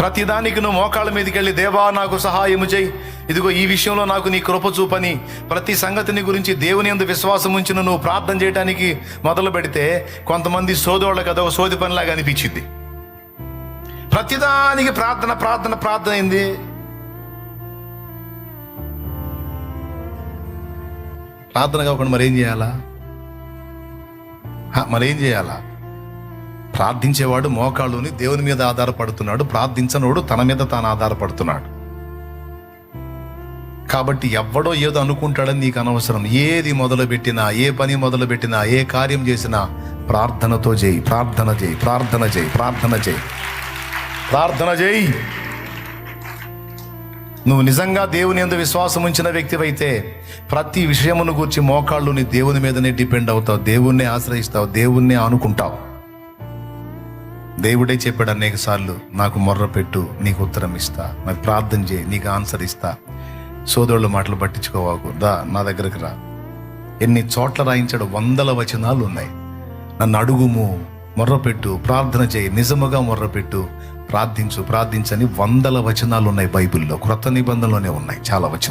ప్రతిదానికి నువ్వు మోకాళ్ళ మీదకి వెళ్ళి దేవా నాకు సహాయము చేయి. ఇదిగో ఈ విషయంలో నాకు నీ కృప చూపని ప్రతి సంగతిని గురించి దేవుని ఎందు విశ్వాసం ఉంచిన నువ్వు ప్రార్థన చేయడానికి మొదలు పెడితే కొంతమంది సోదోళ్ళకి అదొక సోది పనిలాగా అనిపించింది. ప్రతిదానికి ప్రార్థన ప్రార్థన ప్రార్థన అయింది. ప్రార్థన కాకుండా మరేం చేయాలా? మరేం చేయాలా? ప్రార్థించేవాడు మోకాళ్ళుని దేవుని మీద ఆధారపడుతున్నాడు. ప్రార్థించనోడు తన మీద తాను ఆధారపడుతున్నాడు. కాబట్టి ఎవడో ఏదో అనుకుంటాడని నీకు అనవసరం. ఏది మొదలుపెట్టినా ఏ పని మొదలుపెట్టినా ఏ కార్యం చేసినా ప్రార్థనతో చేయి ప్రార్థన చేయి ప్రార్థన చేయి ప్రార్థన చేయి ప్రార్థన చేయి నువ్వు నిజంగా దేవుని ఎందు విశ్వాసం ఉంచిన వ్యక్తివైతే ప్రతి విషయమును గురించి మోకాళ్ళు నీ దేవుని మీదనే డిపెండ్ అవుతావు. దేవుణ్ణి ఆశ్రయిస్తావు. దేవుణ్ణి అనుకుంటావు దేవుడే చెప్పాడు అనేక సార్లు నాకు మొర్ర పెట్టు నీకు ఉత్తరం ఇస్తా. మరి ప్రార్థన చేయి నీకు ఆన్సర్ ఇస్తా. సోదరుల మాటలు పట్టించుకోవాకు. దా నా దగ్గరకు రా. ఎన్ని చోట్ల రాయించాడు వందల వచనాలు ఉన్నాయి. నన్ను అడుగుము మొర్రపెట్టు ప్రార్థన చేయి నిజముగా మొర్రపెట్టు ప్రార్థించు ప్రార్థించని వందల వచనాలు ఉన్నాయి బైబిల్లో. క్రొత్త నిబంధనలోనే ఉన్నాయి చాలా వచనాలు.